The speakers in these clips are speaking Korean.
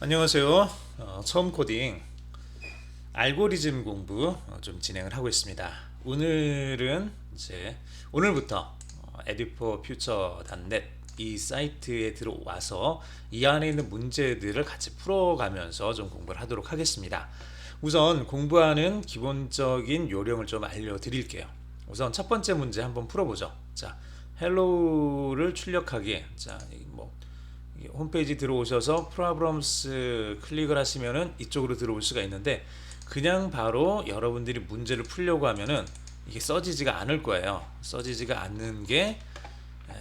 안녕하세요. 어, 처음 코딩 알고리즘 공부 어, 좀 진행을 하고 있습니다. 오늘은 이제 오늘부터 어, 퓨처 단넷 이 사이트에 들어와서 이 안에 있는 문제들을 같이 풀어가면서 좀 공부를 하도록 하겠습니다. 우선 공부하는 기본적인 요령을 좀 알려드릴게요. 우선 첫 번째 문제 한번 풀어보죠. 자, 헬로우를 출력하기. 자, 홈페이지 들어오셔서 프로브럼스 클릭을 하시면은 이쪽으로 들어올 수가 있는데 그냥 바로 여러분들이 문제를 풀려고 하면은 이게 써지지가 않을 거예요. 써지지가 않는 게 에,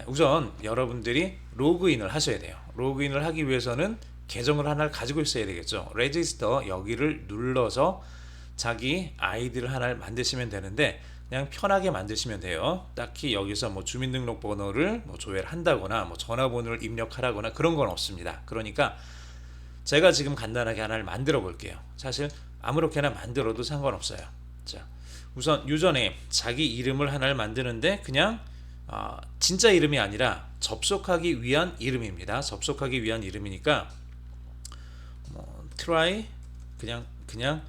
우선 여러분들이 로그인을 하셔야 돼요. 로그인을 하기 위해서는 계정을 하나를 가지고 있어야 되겠죠. 레지스터 여기를 눌러서 자기 아이디를 하나를 만드시면 되는데 그냥 편하게 만드시면 돼요. 딱히 여기서 뭐 주민등록번호를 뭐 조회를 한다거나 뭐 전화번호를 입력하라거나 그런 건 없습니다. 그러니까 제가 지금 간단하게 하나를 만들어 볼게요. 사실 아무렇게나 만들어도 상관없어요. 자, 우선 유저네임 자기 이름을 하나를 만드는데 그냥 아, 진짜 이름이 아니라 접속하기 위한 이름입니다. 접속하기 위한 이름이니까 뭐 try 그냥 그냥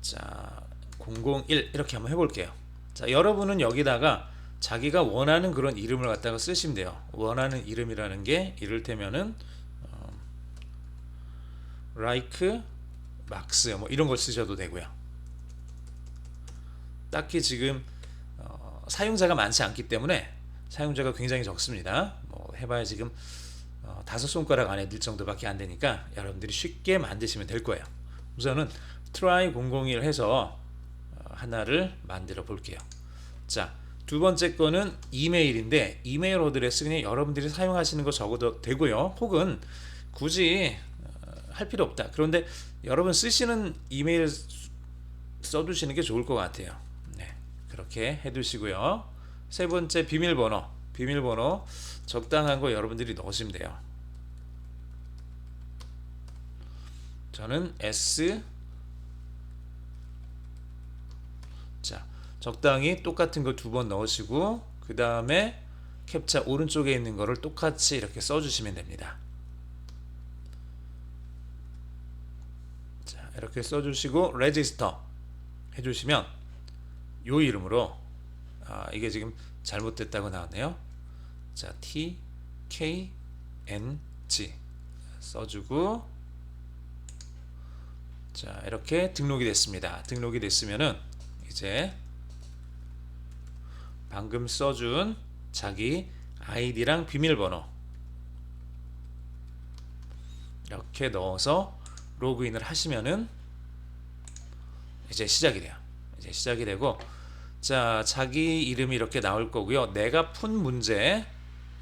자, 001 이렇게 한번 해볼게요. 자, 여러분은 여기다가 자기가 원하는 그런 이름을 갖다가 쓰시면 돼요. 원하는 이름이라는 게 이를테면은 어, like max 뭐 이런 걸 쓰셔도 되고요. 딱히 지금 어, 사용자가 많지 않기 때문에 사용자가 굉장히 적습니다. 뭐 해봐야 지금 어, 다섯 손가락 안에 들 정도밖에 안 되니까 여러분들이 쉽게 만드시면 될 거예요. 우선은 try 001 해서 어, 하나를 만들어 볼게요. 자, 두 번째 거는 이메일인데 이메일 어드레스 그냥 여러분들이 사용하시는 거 적어도 되고요. 혹은 굳이 어, 할 필요 없다. 그런데 여러분 쓰시는 이메일 써두시는 게 좋을 것 같아요. 네, 그렇게 해두시고요. 세 번째 비밀번호, 비밀번호 적당한 거 여러분들이 넣으시면 돼요. 저는 S 적당히 똑같은 거두번 넣으시고 그 다음에 캡차 오른쪽에 있는 거를 똑같이 이렇게 써주시면 됩니다. 자 이렇게 써주시고 레지스터 해주시면 요 이름으로 아 이게 지금 잘못됐다고 나왔네요. 자 T K N G 써주고 자 이렇게 등록이 됐습니다. 등록이 됐으면은 이제 방금 써준 자기 아이디랑 비밀번호 이렇게 넣어서 로그인을 하시면은 이제 시작이 돼요. 이제 시작이 되고 자 자기 이름이 이렇게 나올 거고요. 내가 푼 문제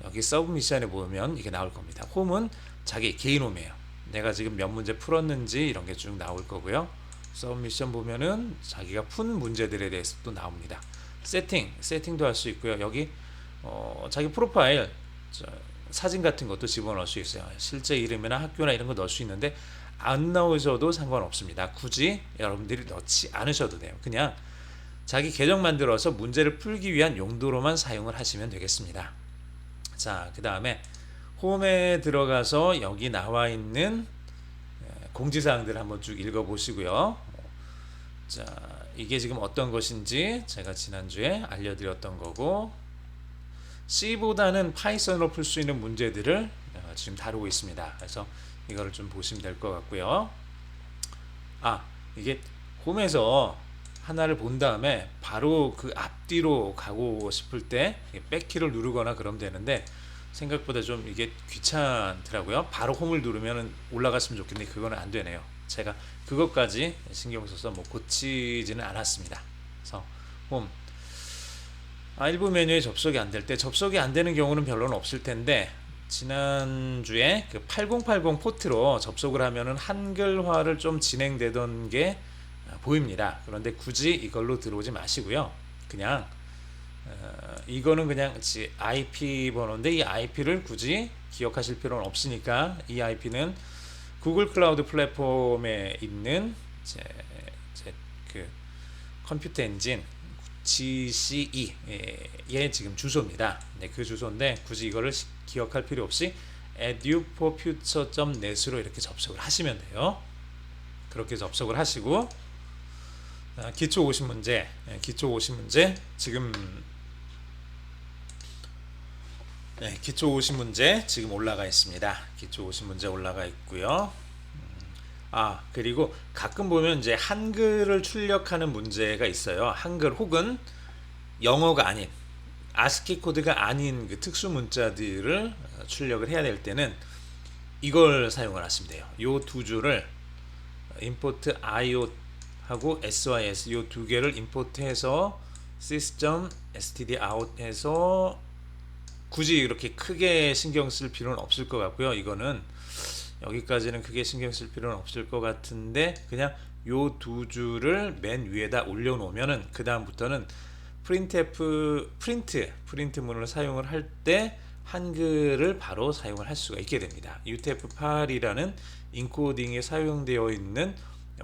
여기 서브미션에 보면 이게 나올 겁니다. 홈은 자기 개인 홈이에요. 내가 지금 몇 문제 풀었는지 이런 게 쭉 나올 거고요. 서브미션 보면은 자기가 푼 문제들에 대해서 또 나옵니다. 세팅, 세팅도 할 수 있고요. 여기 어, 자기 프로파일 저, 사진 같은 것도 집어넣을 수 있어요. 실제 이름이나 학교나 이런 거 넣을 수 있는데 안 넣으셔도 상관없습니다. 굳이 여러분들이 넣지 않으셔도 돼요. 그냥 자기 계정 만들어서 문제를 풀기 위한 용도로만 사용을 하시면 되겠습니다. 자, 그 다음에 홈에 들어가서 여기 나와 있는 에, 공지사항들 한번 쭉 읽어보시고요. 자, 이게 지금 어떤 것인지 제가 지난주에 알려드렸던 거고 C보다는 파이썬으로 풀 수 있는 문제들을 어, 지금 다루고 있습니다. 그래서 이거를 좀 보시면 될 것 같고요. 아, 이게 홈에서 하나를 본 다음에 바로 그 앞뒤로 가고 싶을 때 백키를 누르거나 그러면 되는데 생각보다 좀 이게 귀찮더라고요. 바로 홈을 누르면 올라갔으면 좋겠는데 그거는 안 되네요. 제가 그것까지 신경 써서 뭐 고치지는 않았습니다. 그래서 홈 아, 일부 메뉴에 접속이 안 될 때 접속이 안 되는 경우는 별로는 없을 텐데 지난주에 그 8080 포트로 접속을 하면은 한글화를 좀 진행되던 게 아, 보입니다. 그런데 굳이 이걸로 들어오지 마시고요. 그냥 어, 이거는 그냥 IP 번호인데 이 IP를 굳이 기억하실 필요는 없으니까 이 IP는 구글 클라우드 플랫폼에 있는 제, 제 그 컴퓨터 엔진 GCE의 지금 주소입니다. 네, 그 주소인데 굳이 이거를 시- 기억할 필요 없이 eduforfuture.net으로 이렇게 접속을 하시면 돼요. 그렇게 접속을 하시고 자, 기초 50문제, 예, 기초 50문제 지금 네, 기초 50문제 지금 올라가 있습니다. 기초 50문제 올라가 있고요. 음, 아 그리고 가끔 보면 이제 한글을 출력하는 문제가 있어요. 한글 혹은 영어가 아닌 아스키 코드가 아닌 그 특수 문자들을 어, 출력을 해야 될 때는 이걸 사용을 하시면 돼요. 요 두 줄을 import io 하고 sys 요 두 개를 임포트해서 system std out 해서 굳이 이렇게 크게 신경 쓸 필요는 없을 것 같고요. 이거는 여기까지는 크게 신경 쓸 필요는 없을 것 같은데 그냥 요 두 줄을 맨 위에다 올려놓으면은 그 다음부터는 프린트F 프린트 프린트 문을 사용을 할 때 한글을 바로 사용을 할 수가 있게 됩니다. UTF-8이라는 인코딩에 사용되어 있는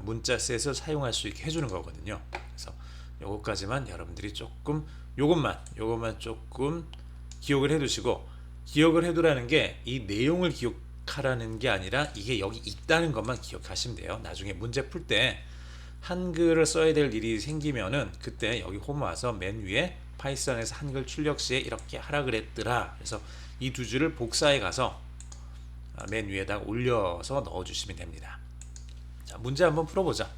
문자 셋을 사용할 수 있게 해주는 거거든요. 그래서 요것까지만 여러분들이 조금 요것만 요것만 조금 기억을 해두시고 기억을 해두라는 게 이 내용을 기억하라는 게 아니라 이게 여기 있다는 것만 기억하시면 돼요. 나중에 문제 풀 때 한글을 써야 될 일이 생기면은 그때 여기 홈 와서 맨 위에 파이썬에서 한글 출력 시에 이렇게 하라 그랬더라. 그래서 이 두 줄을 복사해 가서 아, 맨 위에다 올려서 넣어주시면 됩니다. 자, 문제 한번 풀어보자.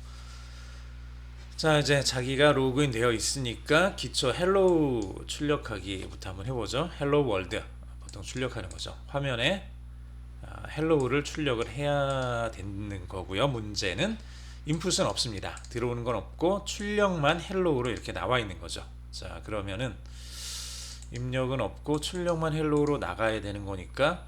자, 이제 자기가 로그인 되어 있으니까 기초 헬로우 출력하기부터 한번 해보죠. 헬로우 월드 보통 출력하는 거죠. 화면에 아, 헬로우를 출력을 해야 되는 거고요. 문제는 인풋은 없습니다. 들어오는 건 없고 출력만 헬로우로 이렇게 나와 있는 거죠. 자, 그러면은 입력은 없고 출력만 헬로우로 나가야 되는 거니까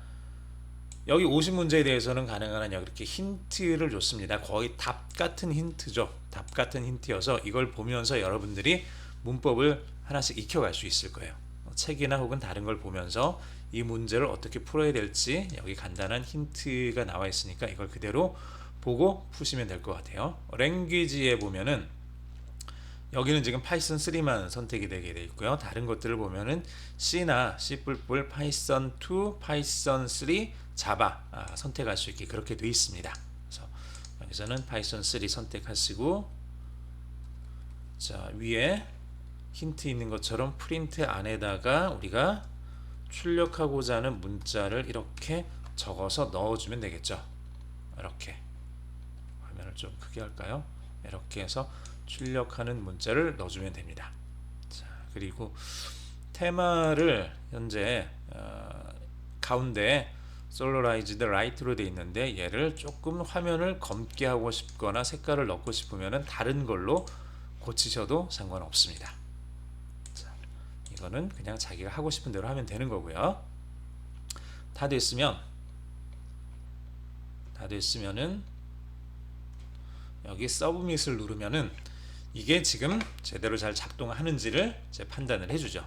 여기 50문제에 대해서는 가능한 한 이렇게 힌트를 줬습니다. 거의 답 같은 힌트죠. 답 같은 힌트여서 이걸 보면서 여러분들이 문법을 하나씩 익혀갈 수 있을 거예요. 책이나 혹은 다른 걸 보면서 이 문제를 어떻게 풀어야 될지 여기 간단한 힌트가 나와 있으니까 이걸 그대로 보고 푸시면 될 것 같아요. 랭귀지에 보면은 여기는 지금 파이썬 3만 선택이 되게 되어 있고요. 다른 것들을 보면은 C나 C++, 파이썬 2, 파이썬 3, 자바 아, 선택할 수 있게 그렇게 되어 있습니다. 그래서 여기서는 파이썬 3 선택하시고 자 위에 힌트 있는 것처럼 프린트 안에다가 우리가 출력하고자 하는 문자를 이렇게 적어서 넣어주면 되겠죠. 이렇게 화면을 좀 크게 할까요? 이렇게 해서 출력하는 문자를 넣어주면 됩니다. 자 그리고 테마를 현재 어, 가운데 솔로라이즈드 라이트로 되어 있는데 얘를 조금 화면을 검게 하고 싶거나 색깔을 넣고 싶으면 다른 걸로 고치셔도 상관없습니다. 자, 이거는 그냥 자기가 하고 싶은 대로 하면 되는 거고요. 다 됐으면 다 됐으면은 여기 서브밋을 누르면은 이게 지금 제대로 잘 작동하는지를 제 판단을 해주죠.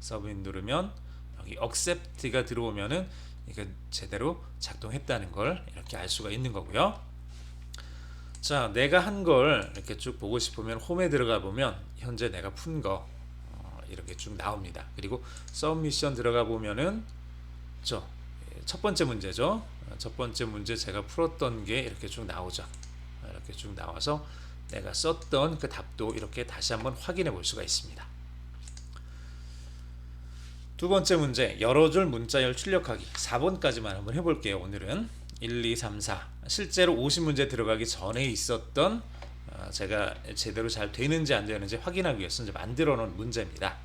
서브밋 누르면 여기 accept가 들어오면은 이게 제대로 작동했다는 걸 이렇게 알 수가 있는 거고요. 자, 내가 한 걸 이렇게 쭉 보고 싶으면 홈에 들어가 보면 현재 내가 푼거 어, 이렇게 쭉 나옵니다. 그리고 서미션 들어가 보면은 저 첫 번째 문제죠. 어, 첫 번째 문제 제가 풀었던 게 이렇게 쭉 나오죠. 이렇게 쭉 나와서 내가 썼던 그 답도 이렇게 다시 한번 확인해 볼 수가 있습니다. 두 번째 문제 여러 줄 문자열 출력하기. 4번까지만 한번 해볼게요 오늘은. 1, 2, 3, 4 실제로 50문제 들어가기 전에 있었던 어, 제가 제대로 잘 되는지 안 되는지 확인하기 위해서 이제 만들어 놓은 문제입니다.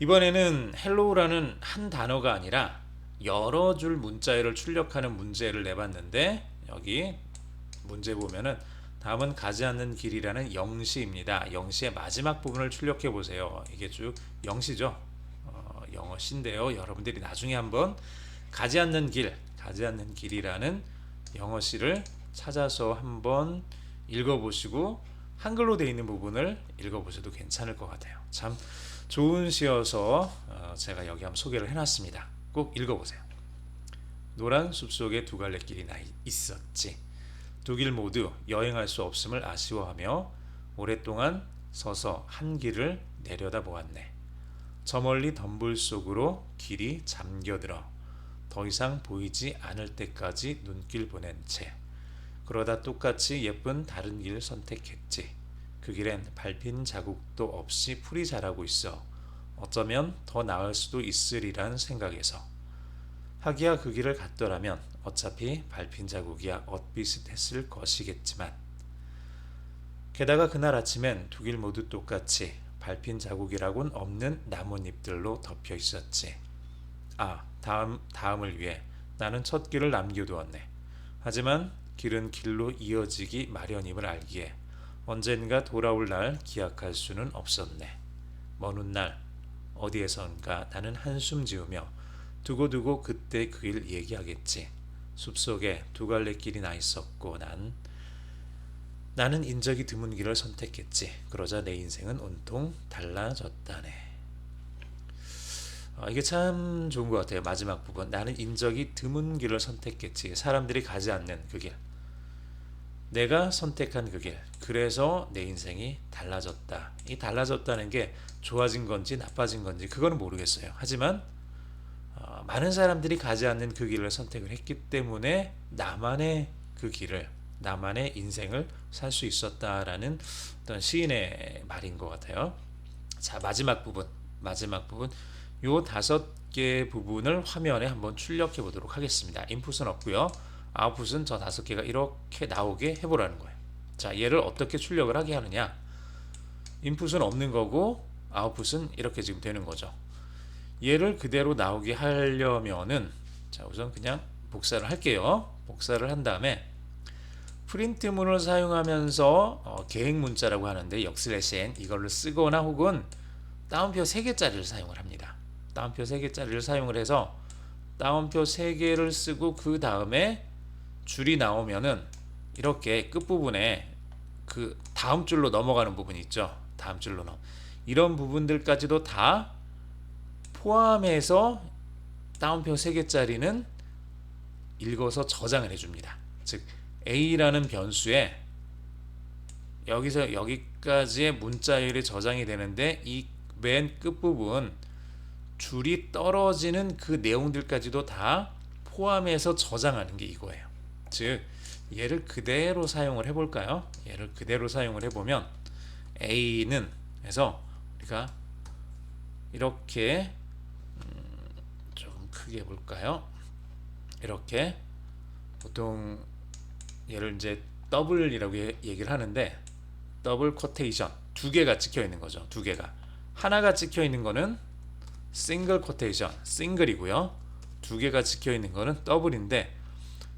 이번에는 헬로우라는 한 단어가 아니라 여러 줄 문자열을 출력하는 문제를 내봤는데 여기 문제 보면은 다음은 가지 않는 길이라는 영시입니다 영시의 마지막 부분을 출력해 보세요 이게 쭉 영시죠 영어 시인데요. 여러분들이 나중에 한번 가지 않는 길, 가지 않는 길이라는 영어 시를 찾아서 한번 읽어보시고 한글로 되어 있는 부분을 읽어보셔도 괜찮을 것 같아요. 참 좋은 시여서 어, 제가 여기 한번 소개를 해놨습니다. 꼭 읽어보세요. 노란 숲속에 두 갈래 길이 나 있었지. 두길 모두 여행할 수 없음을 아쉬워하며 오랫동안 서서 한 길을 내려다 보았네. 저 멀리 덤불 속으로 길이 잠겨들어 더 이상 보이지 않을 때까지 눈길 보낸 채 그러다 똑같이 예쁜 다른 길 선택했지. 그 길엔 밟힌 자국도 없이 풀이 자라고 있어. 어쩌면 더 나을 수도 있으리란 생각에서. 하기야 그 길을 갔더라면 어차피 밟힌 자국이야 엇비슷했을 것이겠지만 게다가 그날 아침엔 두 길 모두 똑같이 밟힌 자국이라곤 없는 나뭇잎들로 덮여 있었지. 아, 다음 다음을 위해 나는 첫 길을 남겨두었네. 하지만 길은 길로 이어지기 마련임을 알기에 언젠가 돌아올 날 기약할 수는 없었네. 먼 훗날 어디에선가 나는 한숨 지으며 두고두고 그때 그 일 얘기하겠지. 숲속에 두 갈래 길이 나 있었고 난 나는 인적이 드문 길을 선택했지. 그러자 내 인생은 온통 달라졌다네. 어, 이게 참 좋은 것 같아요. 마지막 부분. 나는 인적이 드문 길을 선택했지. 사람들이 가지 않는 그 길. 내가 선택한 그 길. 그래서 내 인생이 달라졌다. 이 달라졌다는 게 좋아진 건지 나빠진 건지 그거는 모르겠어요. 하지만 어, 많은 사람들이 가지 않는 그 길을 선택을 했기 때문에 나만의 그 길을 나만의 인생을 살 수 있었다라는 어떤 시인의 말인 것 같아요. 자 마지막 부분 마지막 부분 요 다섯 개 부분을 화면에 한번 출력해 보도록 하겠습니다. 인풋은 없고요. 아웃풋은 저 다섯 개가 이렇게 나오게 해보라는 거예요. 자 얘를 어떻게 출력을 하게 하느냐 인풋은 없는 거고 아웃풋은 이렇게 지금 되는 거죠. 얘를 그대로 나오게 하려면은 자 우선 그냥 복사를 할게요. 복사를 한 다음에 프린트문을 사용하면서 어, 계획 문자라고 하는데 역슬래시 n 이걸로 쓰거나 혹은 다운표 3개짜리를 사용을 합니다. 다운표 3개짜리를 사용을 해서 다운표 3개를 쓰고 그 다음에 줄이 나오면은 이렇게 끝부분에 그 다음 줄로 넘어가는 부분이 있죠. 다음 줄로 넘 이런 부분들까지도 다 포함해서 다운표 3개짜리는 읽어서 저장을 해줍니다. 즉 A라는 변수에 여기서 여기까지의 문자열이 저장이 되는데 이 맨 끝부분 줄이 떨어지는 그 내용들까지도 다 포함해서 저장하는 게 이거예요. 즉 얘를 그대로 사용을 해볼까요? 얘를 그대로 사용을 해보면 A는 해서 우리가 이렇게 크게 해볼까요? 이렇게 보통 얘를 이제 더블이라고 얘기를 하는데 더블 코테이션 두 개가 찍혀 있는 거죠. 두 개가 하나가 찍혀 있는 거는 싱글 코테이션 싱글이고요. 두 개가 찍혀 있는 거는 더블인데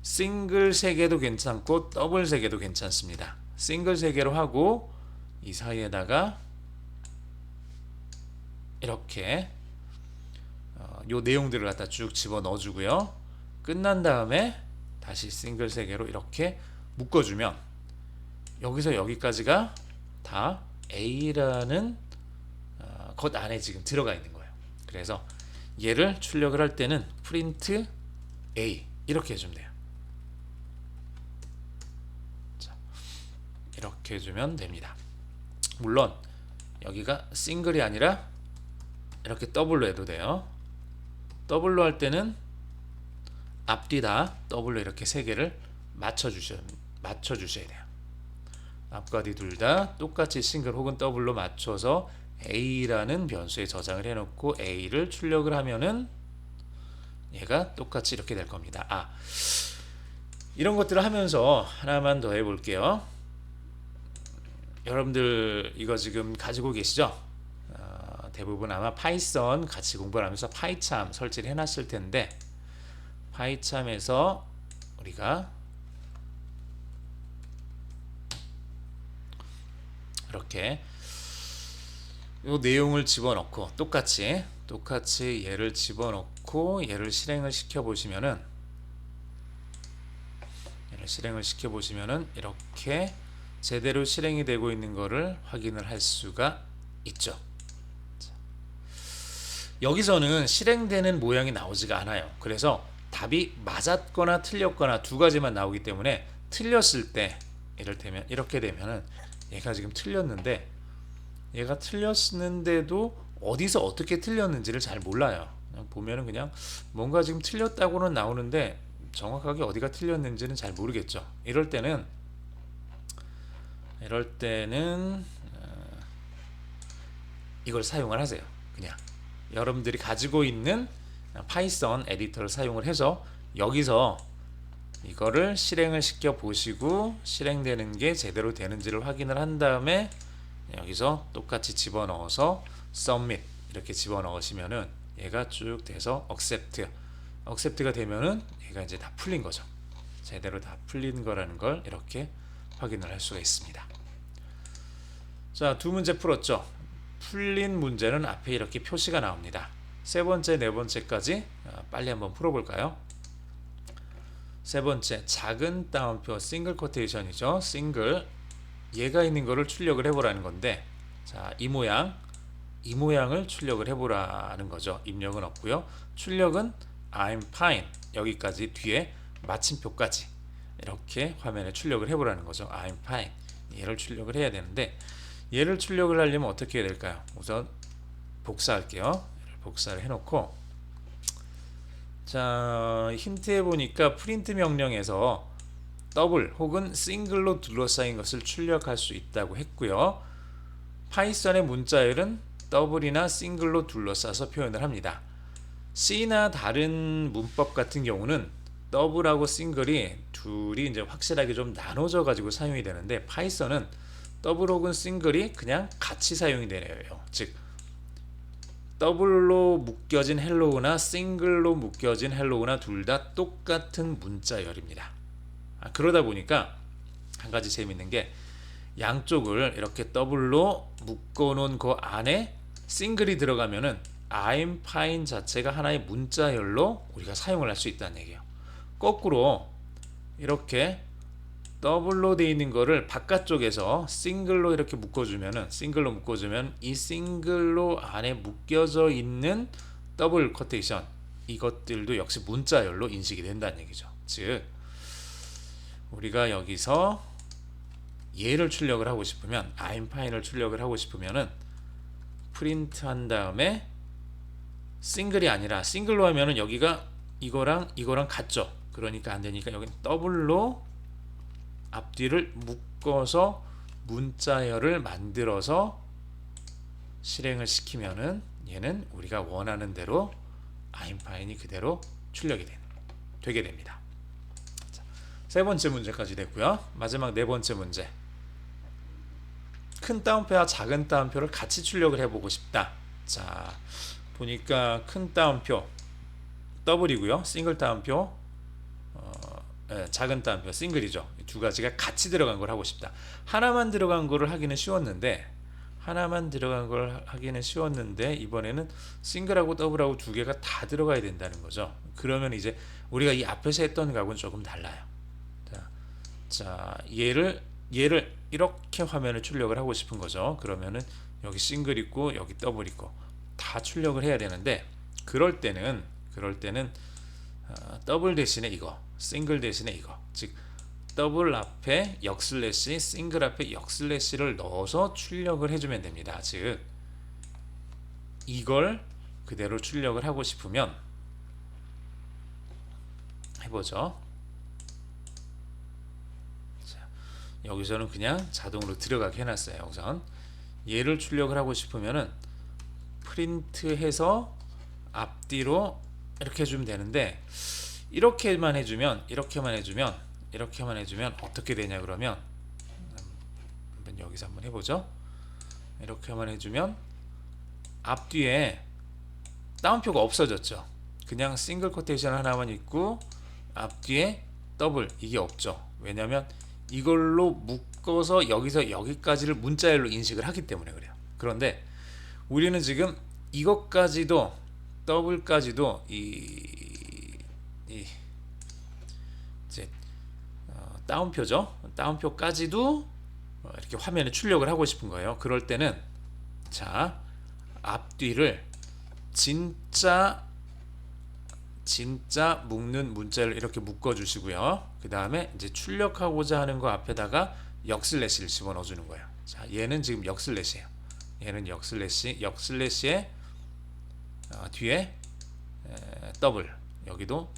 싱글 세 개도 괜찮고 더블 세 개도 괜찮습니다. 싱글 세 개로 하고 이 사이에다가 이렇게 어, 요 내용들을 갖다 쭉 집어 넣어주고요. 끝난 다음에 다시 싱글 세 개로 이렇게 묶어주면 여기서 여기까지가 다 A라는 어, 것 안에 지금 들어가 있는 거예요. 그래서 얘를 출력을 할 때는 프린트 A 이렇게 해주면 돼요. 자, 이렇게 해주면 됩니다. 물론 여기가 싱글이 아니라 이렇게 더블로 해도 돼요. 더블로 할 때는 앞뒤 다 더블로 이렇게 세 개를 맞춰 주셔 맞춰 주셔야 돼요. 앞과 뒤 둘 다 똑같이 싱글 혹은 더블로 맞춰서 A라는 변수에 저장을 해놓고 A를 출력을 하면은 얘가 똑같이 이렇게 될 겁니다. 아 이런 것들을 하면서 하나만 더 해볼게요. 여러분들 이거 지금 가지고 계시죠? 어, 대부분 아마 파이썬 같이 공부를 하면서 파이참 설치를 해놨을 텐데 파이참에서 우리가 이렇게 이 내용을 집어넣고 똑같이 똑같이 얘를 집어넣고 얘를 실행을 시켜 보시면은 얘를 실행을 시켜 보시면은 이렇게 제대로 실행이 되고 있는 것을 확인을 할 수가 있죠. 여기서는 실행되는 모양이 나오지가 않아요. 그래서 답이 맞았거나 틀렸거나 두 가지만 나오기 때문에 틀렸을 때 이를테면 이렇게 되면은 얘가 지금 틀렸는데 얘가 틀렸는데도 어디서 어떻게 틀렸는지를 잘 몰라요. 그냥 보면은 그냥 뭔가 지금 틀렸다고는 나오는데 정확하게 어디가 틀렸는지는 잘 모르겠죠. 이럴 때는 이럴 때는 어, 이걸 사용을 하세요. 그냥 여러분들이 가지고 있는 파이썬 에디터를 사용을 해서 여기서 이거를 실행을 시켜 보시고 실행되는 게 제대로 되는지를 확인을 한 다음에 여기서 똑같이 집어넣어서 submit 이렇게 집어넣으시면은 얘가 쭉 돼서 accept accept가 되면은 얘가 이제 다 풀린 거죠. 제대로 다 풀린 거라는 걸 이렇게 확인을 할 수가 있습니다. 자, 두 문제 풀었죠. 풀린 문제는 앞에 이렇게 표시가 나옵니다. 세 번째, 네 번째까지 어, 빨리 한번 풀어볼까요? 세 번째, 작은 따옴표 싱글 코테이션이죠. 싱글 얘가 있는 거를 출력을 해보라는 건데, 자, 이 모양, 이 모양을 출력을 해보라는 거죠. 입력은 없고요. 출력은 I'm fine 여기까지 뒤에 마침표까지 이렇게 화면에 출력을 해보라는 거죠. I'm fine 얘를 출력을 해야 되는데 얘를 출력을 하려면 어떻게 해야 될까요? 우선 복사할게요. 복사를 해놓고 자 힌트에 보니까 프린트 명령에서 더블 혹은 싱글로 둘러싸인 것을 출력할 수 있다고 했고요. 파이썬의 문자열은 더블이나 싱글로 둘러싸서 표현을 합니다. C나 다른 문법 같은 경우는 더블하고 싱글이 둘이 이제 확실하게 좀 나눠져 가지고 사용이 되는데 파이썬은 더블 혹은 싱글이 그냥 같이 사용이 되네요. 즉 더블로 묶여진 헬로우나 싱글로 묶여진 헬로우나 둘 다 똑같은 문자열입니다. 아, 그러다 보니까 한 가지 재밌는 게 양쪽을 이렇게 더블로 묶어 놓은 그 안에 싱글이 들어가면은 I'm fine 자체가 하나의 문자열로 우리가 사용을 할 수 있다는 얘기예요. 거꾸로 이렇게 더블로 되어 있는 거를 바깥쪽에서 싱글로 이렇게 묶어주면은 싱글로 묶어주면 이 싱글로 안에 묶여져 있는 더블 커테이션 이것들도 역시 문자열로 인식이 된다는 얘기죠. 즉 우리가 여기서 얘를 출력을 하고 싶으면 I'm fine을 출력을 하고 싶으면은 프린트 한 다음에 싱글이 아니라 싱글로 하면은 여기가 이거랑 이거랑 같죠. 그러니까 안 되니까 여기 더블로 앞뒤를 묶어서 문자열을 만들어서 실행을 시키면은 얘는 우리가 원하는 대로 아임파인이 그대로 출력이 되, 되게 됩니다. 자, 세 번째 문제까지 됐고요. 마지막 네 번째 문제. 큰 따옴표와 작은 따옴표를 같이 출력을 해보고 싶다. 자, 보니까 큰 따옴표 더블이고요. 싱글 따옴표 작은 따옴표 싱글이죠. 이두 가지가 같이 들어간 걸 하고 싶다. 하나만 들어간 거를 하기는 쉬웠는데 하나만 들어간 걸 하기는 쉬웠는데 이번에는 싱글하고 더블하고 두 개가 다 들어가야 된다는 거죠. 그러면 이제 우리가 이 앞에서 했던 거하고는 조금 달라요. 자, 자 얘를 얘를 이렇게 화면을 출력을 하고 싶은 거죠. 그러면은 여기 싱글 있고 여기 더블 있고 다 출력을 해야 되는데 그럴 때는 그럴 때는 어, 더블 대신에 이거 싱글 대신에 이거. 즉 더블 앞에 역슬래시 싱글 앞에 역슬래시를 넣어서 출력을 해주면 됩니다. 즉 이걸 그대로 출력을 하고 싶으면 해보죠. 자, 여기서는 그냥 자동으로 들어가게 해놨어요 우선. 얘를 출력을 하고 싶으면은 프린트해서 앞뒤로 이렇게 해주면 되는데 이렇게만 해주면 이렇게만 해주면 이렇게만 해주면 어떻게 되냐 그러면? 한번 여기서 한번 해보죠. 이렇게만 해주면 앞뒤에 따옴표가 없어졌죠. 그냥 싱글 코테이션 하나만 있고 앞뒤에 더블 이게 없죠. 왜냐면 이걸로 묶어서 여기서 여기까지를 문자열로 인식을 하기 때문에 그래요. 그런데 우리는 지금 이것까지도 더블까지도 이, 이 이제 어, 다운표죠. 다운표까지도 어, 이렇게 화면에 출력을 하고 싶은 거예요. 그럴 때는 자 앞뒤를 진짜 진짜 묶는 문자를 이렇게 묶어 주시고요. 그 다음에 이제 출력하고자 하는 거 앞에다가 역슬래시를 집어넣어 주는 거예요. 자 얘는 지금 역슬래시예요. 얘는 역슬래시 역슬래시에 어, 뒤에 에, 더블 여기도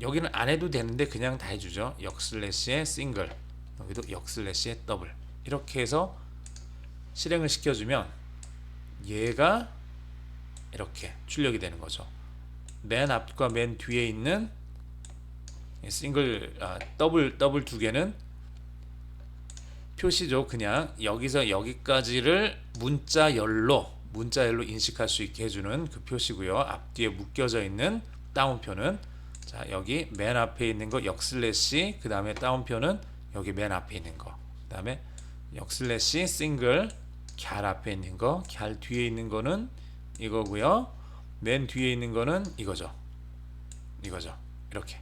여기는 안 해도 되는데 그냥 다 해주죠. 역슬래시의 싱글 여기도 역슬래시의 더블 이렇게 해서 실행을 시켜주면 얘가 이렇게 출력이 되는 거죠. 맨 앞과 맨 뒤에 있는 이 싱글 아, 더블 더블 두 개는 표시죠. 그냥 여기서 여기까지를 문자 열로 문자 열로 인식할 수 있게 해주는 그 표시고요. 앞뒤에 묶여져 있는 다운표는 자 여기 맨 앞에 있는 거 역슬래시 그 다음에 다운표는 여기 맨 앞에 있는 거. 그 다음에 역슬래시 싱글 갸 앞에 있는 거, 갸 뒤에 있는 거는 이거고요. 맨 뒤에 있는 거는 이거죠. 이거죠. 이렇게.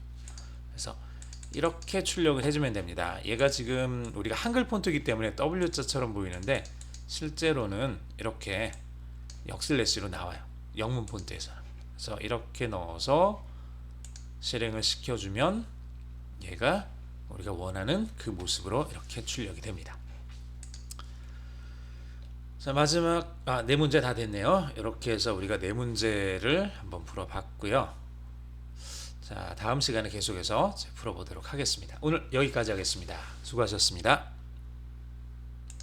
그래서 이렇게 출력을 해주면 됩니다. 얘가 지금 우리가 한글 폰트이기 때문에 W자처럼 보이는데 실제로는 이렇게 역슬래시로 나와요. 영문 폰트에서는. 그래서 이렇게 넣어서 실행을 시켜주면 얘가 우리가 원하는 그 모습으로 이렇게 출력이 됩니다. 자 마지막 아, 네 문제 다 됐네요. 이렇게 해서 우리가 네 문제를 한번 풀어봤고요. 자 다음 시간에 계속해서 풀어보도록 하겠습니다. 오늘 여기까지 하겠습니다. 수고하셨습니다.